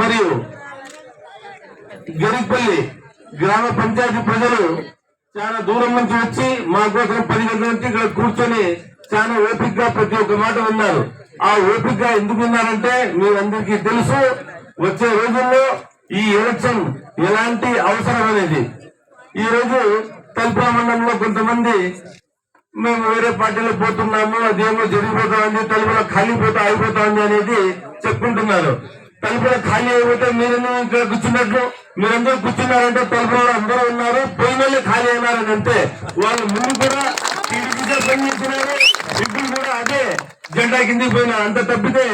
మరియు గరిపల్లి గ్రామ పంచాయతీ ప్రజలు చాలా దూరం నుంచి వచ్చి మా కోసం పది గంటల నుంచి ఇక్కడ కూర్చొని చాలా ఓపిక గా ప్రతి ఒక్క మాట విన్నారు. ఆ ఓపిక గా ఎందుకు ఉన్నారంటే మీరందరికీ తెలుసు వచ్చే రోజుల్లో ఈ ఎలక్షన్ ఎలాంటి అవసరం అనేది. ఈ రోజు తల్పా మండలంలో కొంతమంది మేము వేరే పార్టీలో పోతున్నాము అదేమో జరిగిపోతా ఉంది తలుపుల ఖాళీ పోతా అయిపోతా ఉంది అనేది చెప్పుకుంటున్నారు. తలుపులు ఖాళీ అయిపోతే మీరెందుకు ఇక్కడ కూర్చున్నట్లు? మీరందరూ కూర్చున్నారంటే తలుపులు అందరూ ఉన్నారు. పోయిన వాళ్ళే ఖాళీ అయినారని అంతే వాళ్ళు ముందు కూడా టీడీపీగా పనిచేస్తున్నారు ఇప్పుడు కూడా అదే జెండా కిందికి పోయినా అంత తప్పితే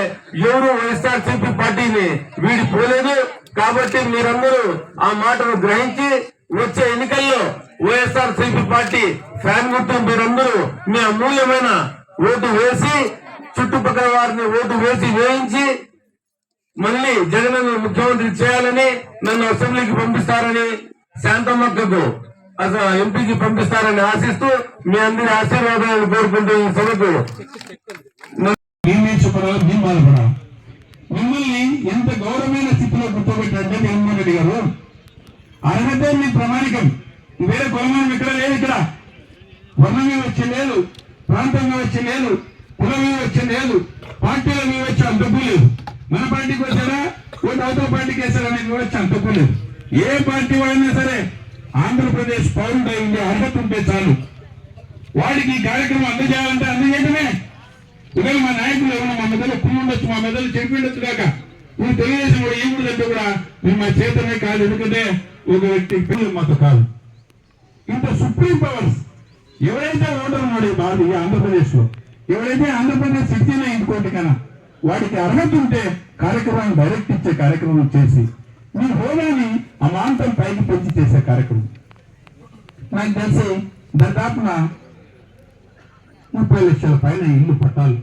ఎవరు వైఎస్ఆర్ సిపి పార్టీని వీడి పోలేదు కాబట్టి మీరందరూ ఆ మాటను గ్రహించి వచ్చే ఎన్నికల్లో వైఎస్ఆర్ సిపి పార్టీ ఫ్యాన్ గుర్తు మీరందరూ మీ అమూల్యమైన ఓటు వేసి చుట్టుపక్కల వారిని ఓటు వేసి వేయించి మళ్ళీ జగన్ ముఖ్యమంత్రి చేయాలని నన్ను అసెంబ్లీకి పంపిస్తారని శాంతమ్మక్కకు అసలు ఎంపీకి పంపిస్తారని ఆశిస్తూ మీ అందరి ఆశీర్వాదాలను కోరుకుంటూ ఈ సభకు మిమ్మల్ని ఎంత గౌరవమైన స్థితిలో గుర్తుపెట్టారంటే జగన్మోహన్ రెడ్డి గారు. అర్హతే మీ ప్రమాణికం. వేరే కొలమానం ఇక్కడ లేదు ఇక్కడ. వర్ణమే వచ్చే లేదు ప్రాంతంగా వచ్చి లేదు కులమే వచ్చే లేదు పార్టీల మీ వచ్చే డబ్బు లేదు. మన పార్టీకి వచ్చారా? కొన్ని అవతల పార్టీకి వేసారని మీ కూడా అంత ఏ పార్టీ వాడినా సరే ఆంధ్రప్రదేశ్ పౌరుడై ఉండే అర్హత ఉంటే చాలు. వాడికి ఈ కార్యక్రమం అందజేయాలంటే అందజేయటమే ఇవాళ మా నాయకులు ఎవరైనా మా మెదలు కుమ్ము ఉండొచ్చు మా మెదలు చెప్పిండొచ్చు కాక ఇప్పుడు తెలుగుదేశం కూడా ఈ కూడా అంటే కూడా మేము మా చేతనే కాదు ఎందుకంటే ఒక వ్యక్తి పిల్లలు మాతో కాదు. ఇంత సుప్రీం పవర్స్ ఎవరైతే ఓటర్ ఉన్నాడు ఈ ఆంధ్రప్రదేశ్లో ఎవరైతే ఆంధ్రప్రదేశ్ సిటీలో ఇంకోటి కన్నా వాడికి అర్హత ఉంటే కార్యక్రమాన్ని డైరెక్ట్ ఇచ్చే కార్యక్రమం చేసి మీ హోదాని అమాంతం పైకి పెంచి చేసే కార్యక్రమం. నాకు తెలిసి దాదాపున ముప్పై లక్షల పైన ఇల్లు పట్టాలి.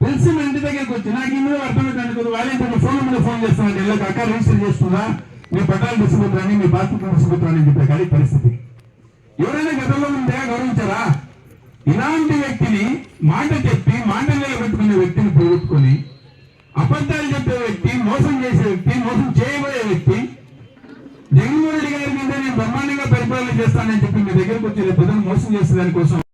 తెలిసి మా ఇంటి దగ్గరికి వచ్చి నాకు ఇల్లు అర్థమైంది కొద్ది వాళ్ళే ఫోన్ మీద ఫోన్ చేస్తున్నాను ఇళ్ళకి అక్క రిజిస్టర్ చేస్తుందా మీ పట్టాలు తీసుకుంటారని మీ బాధ్యత తీసుకుంటారని చెప్పే కానీ పరిస్థితి. ఎవరైనా గతంలో ఉంటే గౌరవించారా? ఇలాంటి వ్యక్తిని మాట చెప్పి మాట నిలబెట్టుకునే పెట్టుకుని అబద్ధాలు చెప్పే వ్యక్తి మోసం చేసే వ్యక్తి మోసం చేయబోయే వ్యక్తి జగన్మోహన్ రెడ్డి గారి మీద నేను బ్రహ్మాండంగా పరిపాలన చేస్తానని చెప్పి మీ దగ్గరకు వచ్చి రేపు మోసం చేసే దానికోసం